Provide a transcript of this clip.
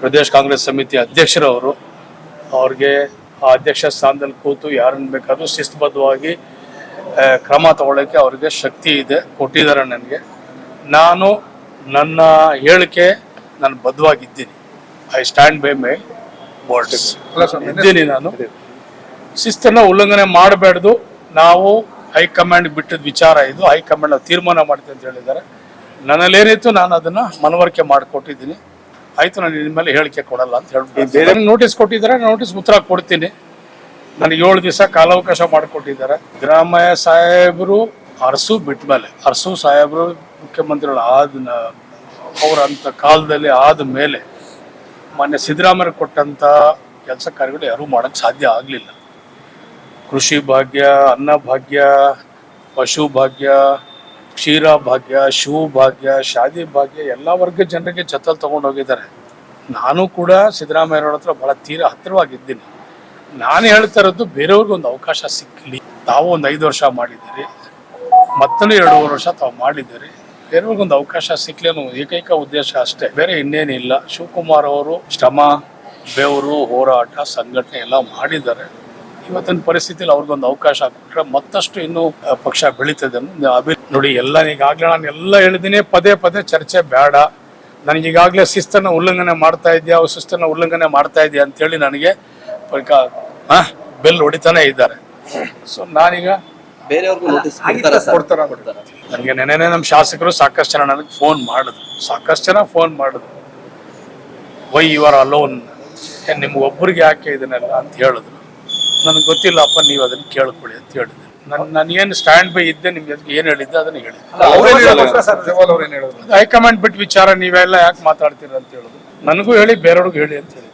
ಪ್ರದೇಶ ಕಾಂಗ್ರೆಸ್ ಸಮಿತಿ ಅಧ್ಯಕ್ಷರವರು ಅವ್ರಿಗೆ ಆ ಅಧ್ಯಕ್ಷ ಸ್ಥಾನದಲ್ಲಿ ಕೂತು ಯಾರನ್ನು ಬೇಕಾದರೂ ಶಿಸ್ತುಬದ್ಧವಾಗಿ ಕ್ರಮ ತಗೊಳ್ಳೋಕ್ಕೆ ಅವರಿಗೆ ಶಕ್ತಿ ಇದೆ ಕೊಟ್ಟಿದ್ದಾರೆ ನನಗೆ. ನಾನು ನನ್ನ ಹೇಳಿಕೆ ನಾನು ಬದ್ಧವಾಗಿದ್ದೀನಿ. I stand by my board ಇದ್ದೀನಿ ನಾನು. ಶಿಸ್ತನ್ನ ಉಲ್ಲಂಘನೆ ಮಾಡಬಾರ್ದು ನಾವು ಹೈಕಮಾಂಡ್ ಬಿಟ್ಟಿದ ವಿಚಾರ ಇದು. ಹೈಕಮಾಂಡ್ ತೀರ್ಮಾನ ಮಾಡ್ತೀವಿ ಅಂತ ಹೇಳಿದ್ದಾರೆ. ನನ್ನಲ್ಲೇನಿತ್ತು ನಾನು ಅದನ್ನ ಮನವರಿಕೆ ಮಾಡಿಕೊಟ್ಟಿದ್ದೀನಿ. ಆಯ್ತು ನಾನು ನಿಮ್ಮಲ್ಲಿ ಮೇಲೆ ಹೇಳಿಕೆ ಕೊಡಲ್ಲ ಅಂತ ಹೇಳ್ಬಿಟ್ಟು ನೋಟಿಸ್ ಕೊಟ್ಟಿದ್ದಾರೆ ನೋಟಿಸ್ ಉತ್ತರ ಕೊಡ್ತೀನಿ. ನನಗೆ ಏಳು ದಿವಸ ಕಾಲಾವಕಾಶ ಮಾಡಿಕೊಟ್ಟಿದ್ದಾರೆ. ಸಿದ್ದರಾಮಯ್ಯ ಸಾಹೇಬರು ಅರಸು ಬಿಟ್ಟ ಮೇಲೆ ಅರಸು ಸಾಹೇಬರು ಮುಖ್ಯಮಂತ್ರಿಗಳು ಆದ ಅವ್ರ ಅಂತ ಕಾಲದಲ್ಲಿ ಆದ ಮೇಲೆ ಮಾನ್ಯ ಸಿದ್ದರಾಮಯ್ಯ ಕೊಟ್ಟಂತ ಕೆಲಸ ಕಾರ್ಯಗಳು ಯಾರೂ ಮಾಡಕ್ ಸಾಧ್ಯ ಆಗಲಿಲ್ಲ. ಕೃಷಿ ಭಾಗ್ಯ ಅನ್ನ ಭಾಗ್ಯ ಪಶು ಭಾಗ್ಯ ಕ್ಷೀರ ಭಾಗ್ಯ ಶಿವ ಭಾಗ್ಯ, ಶಾದಿ ಭಾಗ್ಯ, ಎಲ್ಲ ವರ್ಗದ ಜನರಿಗೆ ಜೊತೆಲಿ ತಗೊಂಡು ಹೋಗಿದ್ದಾರೆ. ನಾನು ಕೂಡ ಸಿದ್ದರಾಮಯ್ಯವ್ರ ಹತ್ರ ಬಹಳ ತೀರಾ ಹತ್ತಿರವಾಗಿದ್ದೀನಿ. ನಾನು ಹೇಳ್ತಾ ಇರೋದು ಬೇರೆಯವ್ರಿಗೆ ಒಂದು ಅವಕಾಶ ಸಿಕ್ಕಲಿ ತಾವು ಒಂದು ಐದು ವರ್ಷ ಮಾಡಿದ್ದೀರಿ. ಮತ್ತೊಂದು ಎರಡೂವರೆ ವರ್ಷ ತಾವು ಮಾಡಿದ್ದೀರಿ. ಬೇರೆಯವ್ರಿಗೊಂದು ಅವಕಾಶ ಸಿಕ್ಕಲಿ ಅನ್ನೋ ಏಕೈಕ ಉದ್ದೇಶ ಅಷ್ಟೇ. ಬೇರೆ ಇನ್ನೇನಿಲ್ಲ. ಶಿವಕುಮಾರ್ ಅವರು ಶ್ರಮ, ಬೆವರು ಹೋರಾಟ, ಸಂಘಟನೆ ಎಲ್ಲ ಮಾಡಿದ್ದಾರೆ. ಇವತ್ತಿನ ಪರಿಸ್ಥಿತಿಯಲ್ಲಿ ಅವ್ರಿಗೊಂದು ಅವಕಾಶ ಕೊಟ್ಟರೆ ಮತ್ತಷ್ಟು ಇನ್ನೂ ಪಕ್ಷ ಬೆಳೀತದೆ ಅಭಿ ನೋಡಿ ಎಲ್ಲ ಈಗಾಗಲೇ ನಾನು ಎಲ್ಲ ಹೇಳಿದ್ದೀನಿ ಪದೇ ಪದೇ ಚರ್ಚೆ ಬೇಡ. ನನಗೆ ಈಗಾಗಲೇ ಶಿಸ್ತನ್ನು ಉಲ್ಲಂಘನೆ ಮಾಡ್ತಾ ಇದೆಯಾ ಅವ್ರ ಶಿಸ್ತನ್ನು ಉಲ್ಲಂಘನೆ ಮಾಡ್ತಾ ಇದೆಯಾ ಅಂತೇಳಿ ನನಗೆ ಬೆಲ್ ಹೊಡಿತಾನೆ ಇದ್ದಾರೆ. ಸೊ ನಾನೀಗ ಬೇರೆಯವ್ರಿಗೂ ನೋಟಿಸ್ ಕೊಡ್ತಾರ ನನಗೆ ನೆನೆನೆ ನಮ್ಮ ಶಾಸಕರು ಸಾಕಷ್ಟು ಜನ ನನಗೆ ಫೋನ್ ಮಾಡಿದ್ರು. ಸಾಕಷ್ಟು ಜನ ಫೋನ್ ಮಾಡಿದ್ರು. ವೈ ಯು ಆರ್ ಅಲೋನ್ ನಿಮ್ಗೆ ಒಬ್ಬರಿಗೆ ಯಾಕೆ ಇದನ್ನೆಲ್ಲ ಅಂತ ಹೇಳಿದ್ರು? ನನಗೆ ಗೊತ್ತಿಲ್ಲಪ್ಪ ನೀವು ಅದನ್ನ ಕೇಳ್ಕೊಳ್ಳಿ ಅಂತ ಹೇಳಿದೆ ನನ್ನ ಏನು ಸ್ಟ್ಯಾಂಡ್ ಬೈ ಇದ್ದೆ ನಿಮ್ಗೆ ಏನು ಹೇಳಿದ್ದೆ ಅದನ್ನ ಹೇಳಿದ್ದೆ ಹೈಕಮಾಂಡ್ ಬಿಟ್ಟು ವಿಚಾರ ನೀವೆಲ್ಲ ಯಾಕೆ ಮಾತಾಡ್ತೀರ ಅಂತ ಹೇಳಿದ್ರು ನನಗೂ ಹೇಳಿ ಬೇರೆಯವ್ರಿಗೂ ಹೇಳಿ ಅಂತ ಹೇಳಿ.